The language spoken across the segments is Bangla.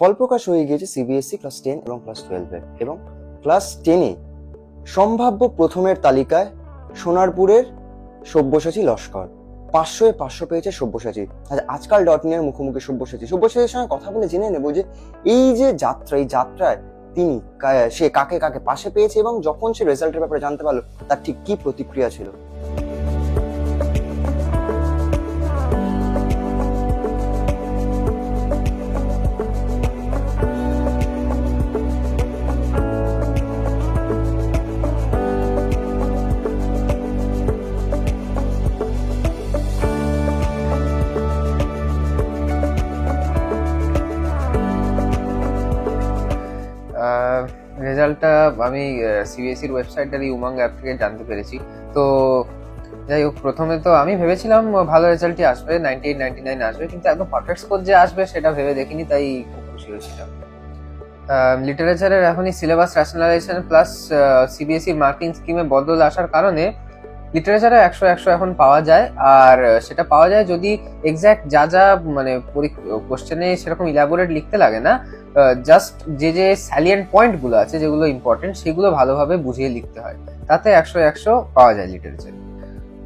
ফল প্রকাশ হয়ে গিয়েছে সিবিএসই ক্লাস টেন এবং ক্লাস টুয়েলভে এবং ক্লাস টেনে সম্ভাব্য প্রথমের তালিকায় সোনারপুরের সব্যসাচী লস্কর। পাঁচশো এ পাঁচশো পেয়েছে সব্যসাচী। আচ্ছা আজকাল ডট নিয়ে মুখোমুখি সব্যসাচী। সব্যসাচীর সঙ্গে কথা বলে জেনে নেব যে এই যে যাত্রা, এই যাত্রায় তিনি সে কাকে কাকে পাশে পেয়েছে এবং যখন সে রেজাল্টের ব্যাপারে জানতে পারল, তার ঠিক কি প্রতিক্রিয়া ছিল? রেজাল্টটা আমি সিবিএসির ওয়েবসাইটটা দিয়ে উমাং অ্যাপ থেকে জানতে পেরেছি। তো যাই হোক, প্রথমে তো আমি ভেবেছিলাম ভালো রেজাল্টই আসবে নাইনটি এইট নাইনটি নাইন আসবে, কিন্তু একদম পারফেক্ট স্কোর যে আসবে সেটা ভেবে দেখিনি, তাই খুব খুশি হয়েছিলাম। লিটারেচারের এখনই সিলেবাস রেশনালাইজেশন প্লাস সিবিএসির মার্কিং স্কিমে বদল আসার কারণে লিটারেচারে একশো একশো এখন পাওয়া যায়। আর সেটা পাওয়া যায় যদি এক্স্যাক্ট যা যা মানে কোশ্চেনে সেরকম ইলাবোরেট লিখতে লাগে না জাস্ট যে যে স্যালিয়েন্ট পয়েন্টগুলো আছে, যেগুলো ইম্পর্টেন্ট সেগুলো ভালোভাবে বুঝিয়ে লিখতে হয়। তাতে একশো একশো পাওয়া যায় লিটারেচার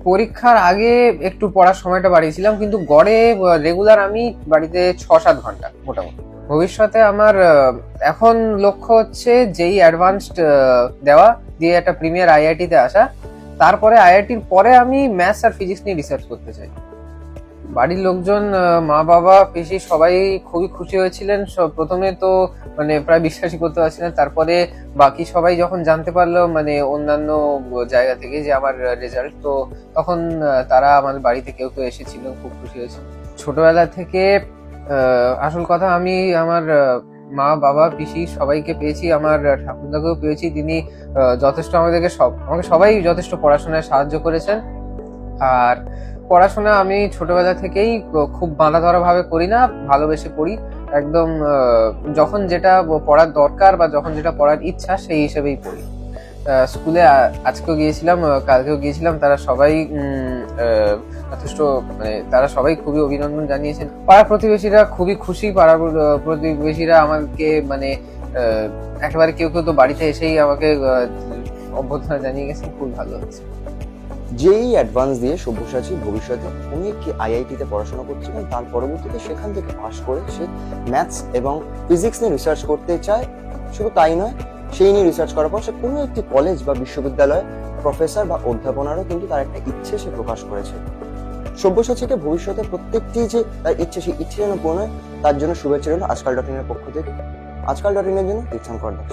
পরীক্ষার আগে একটু পড়ার সময়টা বাড়িয়েছিলাম, কিন্তু গড়ে রেগুলার আমি বাড়িতে ছ সাত ঘণ্টা মোটামুটি। ভবিষ্যতে আমার এখন লক্ষ্য হচ্ছে যেই অ্যাডভান্সড দেওয়া, দিয়ে একটা প্রিমিয়ার আইআইটিতে আসা তারপরে আইআইটির পরে আমি ম্যাথস আর ফিজিক্স নিয়ে রিসার্চ করতে চাই। বাড়ির লোকজন মা, বাবা, পিসি সবাই খুবই খুশি হয়েছিলেন। প্রথমে তো মানে প্রায় বিশ্বাসই করতে পারছিলেন তারপরে বাকি সবাই যখন জানতে পারল মানে অন্যান্য জায়গা থেকে যে আমার রেজাল্ট তো তখন তারা আমার বাড়িতে কেউ কেউ এসেছিল, খুব খুশি হয়েছিল। ছোটবেলা থেকে আসল কথা আমি আমার মা, বাবা, পিসি সবাইকে পেয়েছি, আমার ঠাকুরদাকেও পেয়েছি, তিনি যথেষ্ট আমাদেরকে সব, আমাকে সবাই যথেষ্ট পড়াশোনায় সাহায্য করেছেন। আর পড়াশোনা আমি ছোটবেলা থেকেই খুব বাঁধা ধরা ভাবে করি না, ভালোবেসে পড়ি। একদম যখন যেটা পড়ার দরকার বা যখন যেটা পড়ার ইচ্ছা সেই হিসেবেই পড়ি। স্কুলে আজকেও গিয়েছিলাম, কালকেও গিয়েছিলাম, তারা সবাই যথেষ্ট মানে তারা সবাই খুবই অভিনন্দন জানিয়েছেন। পাড়া প্রতিবেশীরা খুবই খুশি, পাড়া প্রতিবেশীরা আমাকে মানে একেবারে কেউ কেউ তো বাড়িতে এসেই আমাকে অভ্যর্থনা জানিয়ে গেছেন, খুব ভালো হচ্ছে যেই অ্যাডভান্স দিয়ে সব্যসাচী ভবিষ্যতে উনি কি আইআইটিতে পড়াশোনা করছে এবং তার পরবর্তীতে সেখান থেকে পাশ করে সে ম্যাথস এবং ফিজিক্স নিয়ে রিসার্চ করতে চায়, শুধু তাই নয়, সেই নিয়ে রিসার্চ করার পর সে কোনো একটি কলেজ বা বিশ্ববিদ্যালয়ে প্রফেসর বা অধ্যাপনারও কিন্তু তার একটা ইচ্ছে সে প্রকাশ করেছে। সব্যসাচীকে ভবিষ্যতে প্রত্যেকটি যে তার ইচ্ছে, সেই ইচ্ছে যেন পূরণ হয়, তার জন্য শুভেচ্ছা রইল আজকাল ডট ইনের পক্ষ থেকে। আজকাল ডট ইনের জন্য তীর্থঙ্কর দাস।